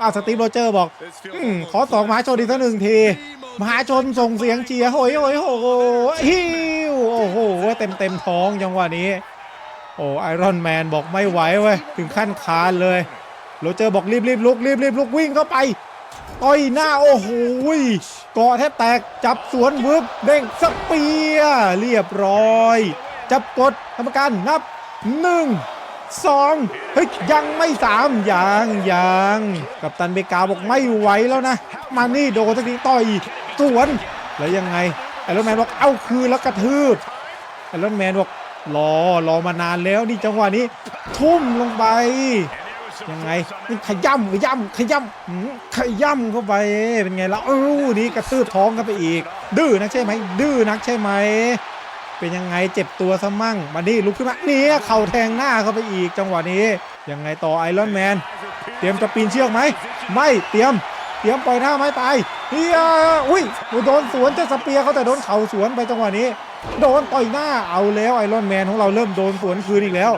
อ้าวสตีฟโรเจอร์บอกอมขอสองมหาชนอีกสักหนึ่งทีมหาชนส่งเสียงเชียร์โหยโหยโหยฮิวโอ้โหเต็มเต็มท้องจังหวะนี้ โอ้ไอรอนแมนบอกไม่ไหวเว้ยถึงขั้นคานเลยโรเจอร์บอกรีบรีบลุกรีบรีบลุกวิ่งเข้าไปต่อยหน้าโอ้โหเกาะแทบแตกจับสวนวึบเด้งสเปียเรียบร้อย จับกดกรรมการนับหนึ่ง สองเฮ้ยยังไม่สามยังยังกับตันเบกาบอกไม่ไหวแล้วนะ มานี่โดนสักทีต่อยสวนแล้วยังไงไอรอนแมนบอกเอาคืนแล้วกระทืบไอรอนแมนบอกรอรอมานานแล้วนี่จังหวะนี้ ทุ่มลงไป ยังไงนี่ขย่ำขย่ำขย่ำขย่ำเข้าไปเป็นไงแล่ะเอ้นี่กระตืบท้องเข้าไปอีก ดื้อนักใช่ไหมดื้อนักใช่ไหม เป็นยังไงเจ็บตัวซะมั่งมานี่ลุกขึ้นมาเนี่ยเข่าแทงหน้าเข้าไปอีกจังหวะนี้ ยังไงต่อไอรอนแมนเตรียมจะปีนเชือกไหมไม่เตรียมเตรียมปล่อยหน้าไม้ตายเฮียอุ้ยโดนสวนจะสเปียร์เขาแต่โดนเข่าสวนไปจังหวะนี้ โดนต่อยหน้าเอาแล้วไอรอนแมนของเราเริ่มโดนสวนคืนอีกแล้ว